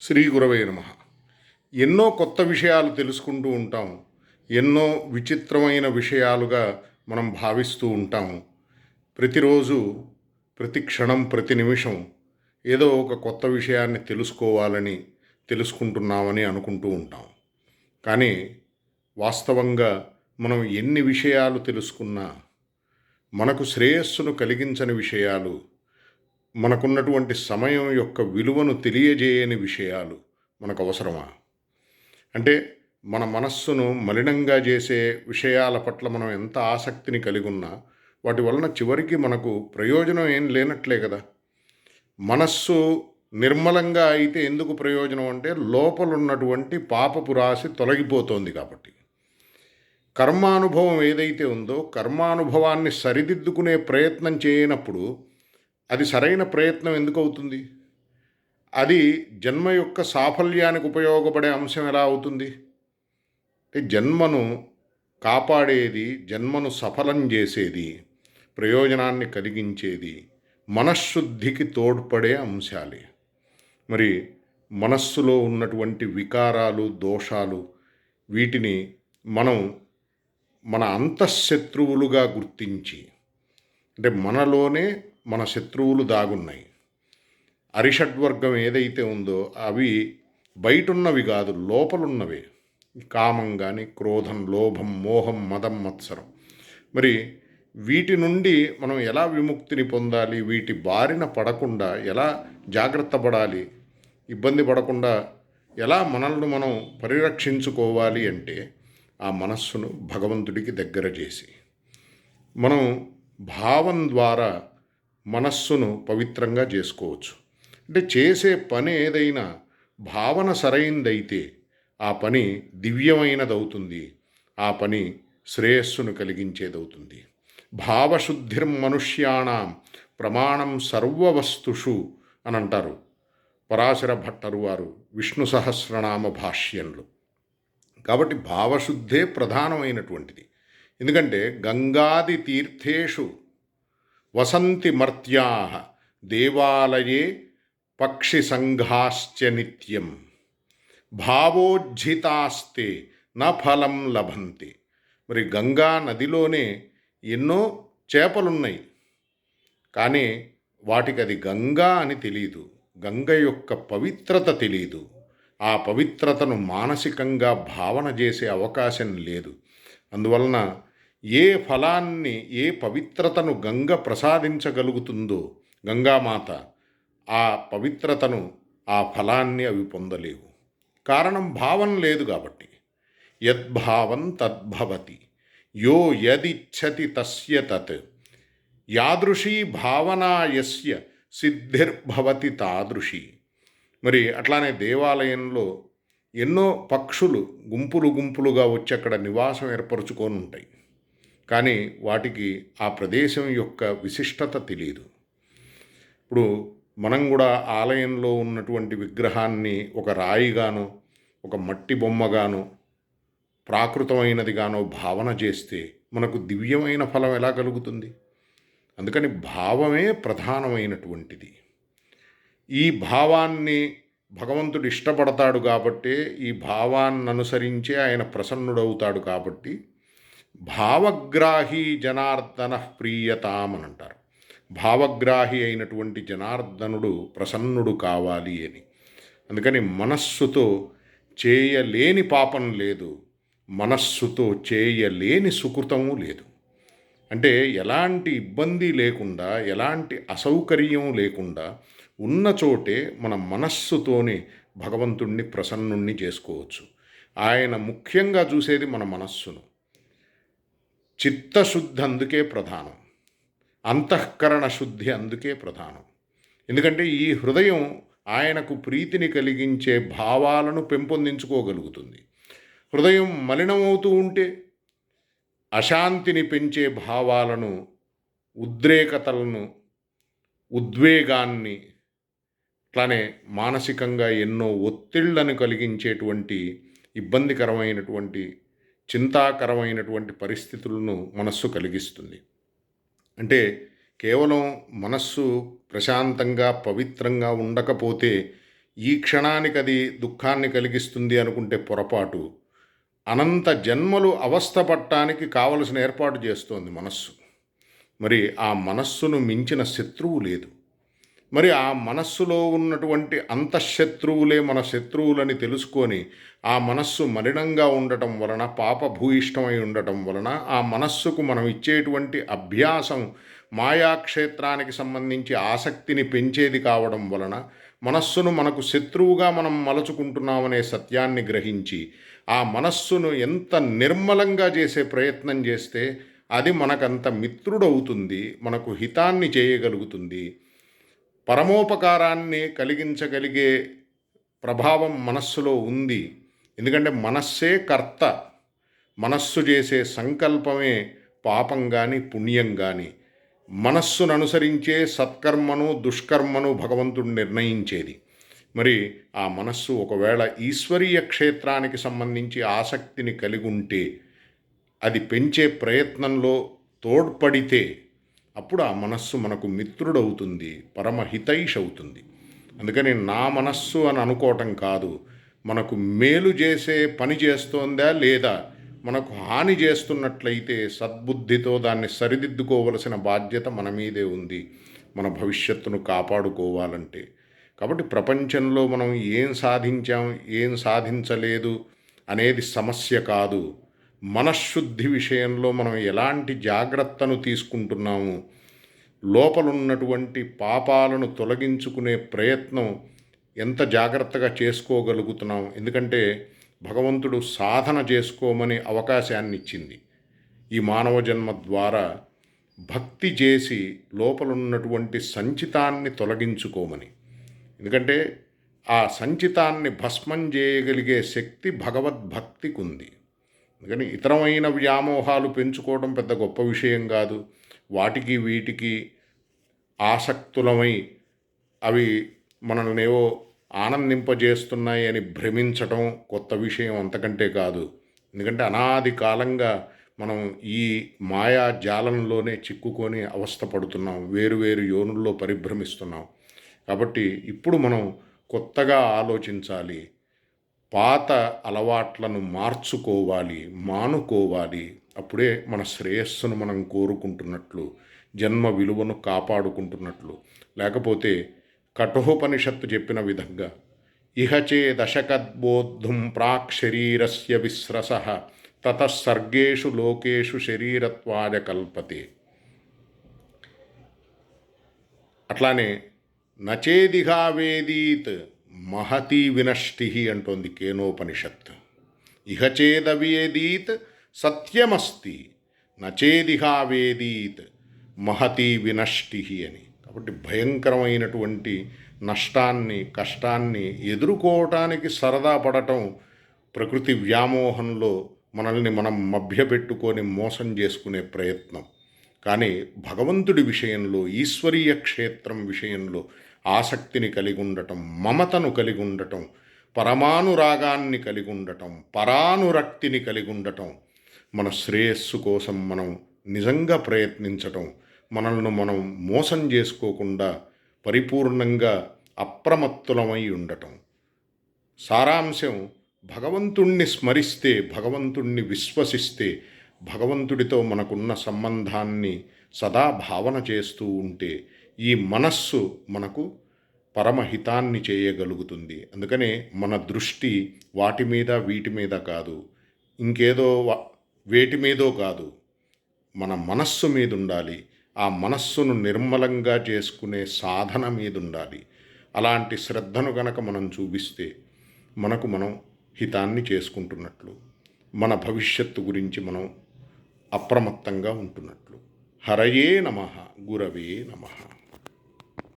శ్రీ గురవే నమ. ఎన్నో కొత్త విషయాలు తెలుసుకుంటూ ఉంటాం. ఎన్నో విచిత్రమైన విషయాలుగా మనం భావిస్తూ ఉంటాం. ప్రతిరోజు ప్రతి క్షణం ప్రతి నిమిషం ఏదో ఒక కొత్త విషయాన్ని తెలుసుకోవాలని తెలుసుకుంటున్నామని అనుకుంటూ ఉంటాం. కానీ వాస్తవంగా మనం ఎన్ని విషయాలు తెలుసుకున్నా మనకు శ్రేయస్సును కలిగించని విషయాలు మనకున్నటువంటి సమయం యొక్క విలువను తెలియజేయని విషయాలు మనకు అవసరమా అంటే మన మనస్సును మలినంగా చేసే విషయాల పట్ల మనం ఎంత ఆసక్తిని కలిగి ఉన్నా వాటి వలన చివరికి మనకు ప్రయోజనం ఏం లేనట్లే కదా. మనస్సు నిర్మలంగా అయితే ఎందుకు ప్రయోజనం అంటే లోపలున్నటువంటి పాపపు రాశి తొలగిపోతోంది కాబట్టి. కర్మానుభవం ఏదైతే ఉందో కర్మానుభవాన్ని సరిదిద్దుకునే ప్రయత్నం చేయనప్పుడు అది సరైన ప్రయత్నం ఎందుకు అవుతుంది అది జన్మ యొక్క సాఫల్యానికి ఉపయోగపడే అంశం ఎలా అవుతుంది? అంటే జన్మను కాపాడేది జన్మను సఫలం చేసేది ప్రయోజనాన్ని కలిగించేది మనశ్శుద్ధికి తోడ్పడే అంశాలే. మరి మనస్సులో ఉన్నటువంటి వికారాలు దోషాలు వీటిని మనం మన అంతఃశత్రువులుగా గుర్తించి అంటే మనలోనే మన శత్రువులు దాగున్నాయి. అరిషడ్వర్గం ఏదైతే ఉందో అవి బయటున్నవి కాదు లోపలున్నవే. కామం కానీ క్రోధం లోభం మోహం మదం మత్సరం. మరి వీటి నుండి మనం ఎలా విముక్తిని పొందాలి? వీటి బారిన పడకుండా ఎలా జాగ్రత్త పడాలి? ఇబ్బంది పడకుండా ఎలా మనల్ని మనం పరిరక్షించుకోవాలి అంటే ఆ మనస్సును భగవంతుడికి దగ్గర చేసి మనం భావం ద్వారా మనస్సును పవిత్రంగా చేసుకోవచ్చు. అంటే చేసే పని ఏదైనా భావన సరైందైతే ఆ పని దివ్యమైనదవుతుంది. ఆ పని శ్రేయస్సును కలిగించేదవుతుంది. భావశుద్ధిర్మనుష్యాణం ప్రమాణం సర్వవస్తుషు అని అంటారు పరాశర భట్టరు వారు విష్ణు సహస్రనామ భాష్యంలో. కాబట్టి భావశుద్ధే ప్రధానమైనటువంటిది. ఎందుకంటే గంగాది తీర్థేషు వసంతి మర్త్యా దేవాలయే పక్షి సంఘాశ్చ నిత్యం. భావోజ్జితాస్తే న ఫలం లభంతి. మరి గంగా నదిలోనే ఎన్నో చేపలున్నాయి. కానీ వాటికి అది గంగా అని తెలియదు గంగ యొక్క పవిత్రత తెలియదు ఆ పవిత్రతను మానసికంగా భావన చేసే అవకాశం లేదు. అందువలన ఏ ఫలాన్ని ఏ పవిత్రతను గంగ ప్రసాదించగలుగుతుందో గంగామాత ఆ పవిత్రతను ఆ ఫలాన్ని అవి పొందలేవు. కారణం భావం లేదు కాబట్టి. యద్భావం తద్భవతి యో యదిచ్చతి తస్య తత్. యాదృశీ భావనాయస్య సిద్ధిర్భవతి తాదృశీ. మరి అట్లానే దేవాలయంలో ఎన్నో పక్షులు గుంపులు గుంపులుగా వచ్చి అక్కడ నివాసం ఏర్పరచుకొని ఉంటాయి. కానీ వాటికి ఆ ప్రదేశం యొక్క విశిష్టత తెలియదు ఇప్పుడు మనం కూడా ఆలయంలో ఉన్నటువంటి విగ్రహాన్ని ఒక రాయిగానో ఒక మట్టి బొమ్మగానో ప్రాకృతమైనదిగానో భావన చేస్తే మనకు దివ్యమైన ఫలం ఎలా కలుగుతుంది? అందుకని భావమే ప్రధానమైనటువంటిది. ఈ భావాన్ని భగవంతుడు ఇష్టపడతాడు కాబట్టే ఈ భావాన్ని అనుసరించే ఆయన ప్రసన్నుడవుతాడు కాబట్టి భావగ్రాహి జనార్దన ప్రియతామని అంటారు. భావగ్రాహి అయినటువంటి జనార్దనుడు ప్రసన్నుడు కావాలి అని. అందుకని మనస్సుతో చేయలేని పాపం లేదు. మనస్సుతో చేయలేని సుకృతము లేదు. అంటే ఎలాంటి ఇబ్బంది లేకుండా ఎలాంటి అసౌకర్యం లేకుండా ఉన్న చోటే మన మనస్సుతోనే భగవంతుణ్ణి ప్రసన్నుణ్ణి చేసుకోవచ్చు. ఆయన ముఖ్యంగా చూసేది మన మనస్సును. చిత్తశుద్ధి అందుకే ప్రధానం. అంతఃకరణ శుద్ధి అందుకే ప్రధానం. ఎందుకంటే ఈ హృదయం ఆయనకు ప్రీతిని కలిగించే భావాలను పెంపొందించుకోగలుగుతుంది. హృదయం మలినమవుతూ ఉంటే అశాంతిని పెంచే భావాలను ఉద్రేకతలను ఉద్వేగాన్ని అట్లానే మానసికంగా ఎన్నో ఒత్తిళ్ళను కలిగించేటువంటి ఇబ్బందికరమైనటువంటి చింతాకరమైనటువంటి పరిస్థితులను మనస్సు కలిగిస్తుంది. అంటే కేవలం మనస్సు ప్రశాంతంగా పవిత్రంగా ఉండకపోతే ఈ క్షణానికి అది దుఃఖాన్ని కలిగిస్తుంది అనుకుంటే పొరపాటు. అనంత జన్మలు అవస్థపడటానికి కావలసిన ఏర్పాటు చేస్తోంది మనస్సు. మరి ఆ మనస్సును మించిన శత్రువు లేదు. మరి ఆ మనస్సులో ఉన్నటువంటి అంతఃశత్రువులే మన శత్రువులని తెలుసుకొని ఆ మనస్సు మలినంగా ఉండటం వలన పాపభూయిష్టమై ఉండటం వలన ఆ మనస్సుకు మనం ఇచ్చేటువంటి అభ్యాసం మాయాక్షేత్రానికి సంబంధించి ఆసక్తిని పెంచేది కావడం వలన మనస్సును మనకు శత్రువుగా మనం మలుచుకుంటున్నామనే సత్యాన్ని గ్రహించి ఆ మనస్సును ఎంత నిర్మలంగా చేసే ప్రయత్నం చేస్తే అది మనకంత మిత్రుడవుతుంది మనకు హితాన్ని చేయగలుగుతుంది. పరమోపకారాన్ని కలిగించగలిగే ప్రభావం మనస్సులో ఉంది. ఎందుకంటే మనస్సే కర్త. మనస్సు చేసే సంకల్పమే పాపం కానీ పుణ్యం కానీ మనస్సును అనుసరించే సత్కర్మను దుష్కర్మను భగవంతుడు నిర్ణయించేది. మరి ఆ మనస్సు ఒకవేళ ఈశ్వరీయ క్షేత్రానికి సంబంధించి ఆసక్తిని కలిగి ఉంటే అది పెంచే ప్రయత్నంలో తోడ్పడితే అప్పుడు ఆ మనస్సు మనకు మిత్రుడవుతుంది పరమహితైష్ అవుతుంది అందుకని నా మనస్సు అని అనుకోవటం కాదు మనకు మేలు చేసే పని చేస్తోందా లేదా మనకు హాని చేస్తున్నట్లయితే సద్బుద్ధితో దాన్ని సరిదిద్దుకోవలసిన బాధ్యత మన మీదే ఉంది మన భవిష్యత్తును కాపాడుకోవాలంటే. కాబట్టి ప్రపంచంలో మనం ఏం సాధించాం ఏం సాధించలేదు అనేది సమస్య కాదు. మనశ్శుద్ధి విషయంలో మనం ఎలాంటి జాగ్రత్తను తీసుకుంటున్నాము? లోపలున్నటువంటి పాపాలను తొలగించుకునే ప్రయత్నం ఎంత జాగ్రత్తగా చేసుకోగలుగుతున్నాం? ఎందుకంటే భగవంతుడు సాధన చేసుకోమని అవకాశాన్ని ఇచ్చింది ఈ మానవ జన్మ ద్వారా భక్తి చేసి లోపలున్నటువంటి సంచితాన్ని తొలగించుకోమని. ఎందుకంటే ఆ సంచితాన్ని భస్మం చేయగలిగే శక్తి భగవద్భక్తికి ఉంది అందుకని ఇతరమైన వ్యామోహాలు పెంచుకోవడం పెద్ద గొప్ప విషయం కాదు. వాటికి వీటికి ఆసక్తులమై అవి మనల్ని ఏవో ఆనందింపజేస్తున్నాయి అని భ్రమించటం కొత్త విషయం అంతకంటే కాదు. ఎందుకంటే అనాది కాలంగా మనం ఈ మాయా జాలంలోనే చిక్కుకొని అవస్థపడుతున్నాం వేరు వేరు యోనుల్లో పరిభ్రమిస్తున్నాం. కాబట్టి ఇప్పుడు మనం కొత్తగా ఆలోచించాలి. పాత అలవాట్లను మార్చుకోవాలి మానుకోవాలి. అప్పుడే మన శ్రేయస్సును మనం కోరుకుంటున్నట్లు జన్మ విలువను కాపాడుకుంటున్నట్లు. లేకపోతే కఠోపనిషత్తు చెప్పిన విధంగా ఇహచే దశకద్బోద్ధుం ప్రాక్ శరీరస్య విశ్రస తతసర్గేషు లోకేషు శరీరత్వాయ కల్పతే. అట్లానే నచేదిగా వేదీత్ మహతీ వినష్టి అంటోంది కేనోపనిషత్ ఇహచేదవేదీత్ సత్యమస్తి నచేదిహావేదీత్ మహతీ వినష్టి అని. కాబట్టి భయంకరమైనటువంటి నష్టాన్ని కష్టాన్ని ఎదుర్కోవటానికి సరదా పడటం ప్రకృతి వ్యామోహంలో మనల్ని మనం మభ్యపెట్టుకొని మోసం చేసుకునే ప్రయత్నం. కానీ భగవంతుడి విషయంలో ఈశ్వరీయ క్షేత్రం విషయంలో ఆసక్తిని కలిగి ఉండటం మమతను కలిగి ఉండటం పరమానురాగాన్ని కలిగి ఉండటం పరానురక్తిని కలిగి ఉండటం మన శ్రేయస్సు కోసం మనం నిజంగా ప్రయత్నించటం మనల్ని మనం మోసం చేసుకోకుండా పరిపూర్ణంగా అప్రమత్తులమై ఉండటం. సారాంశం భగవంతుణ్ణి స్మరిస్తే భగవంతుణ్ణి విశ్వసిస్తే భగవంతుడితో మనకున్న సంబంధాన్ని సదా భావన చేస్తూ ఉంటే ఈ మనస్సు మనకు పరమహితాన్ని చేయగలుగుతుంది. అందుకనే మన దృష్టి వాటి మీద వీటి మీద కాదు. ఇంకేదో వేటి మీదో కాదు. మన మనస్సు మీద ఉండాలి ఆ మనస్సును నిర్మలంగా చేసుకునే సాధన మీద ఉండాలి అలాంటి శ్రద్ధను గనక మనం చూపిస్తే మనకు మనం హితాన్ని చేసుకుంటున్నట్లు మన భవిష్యత్తు గురించి మనం అప్రమత్తంగా ఉంటున్నట్లు. హరయే నమ గురవే నమ.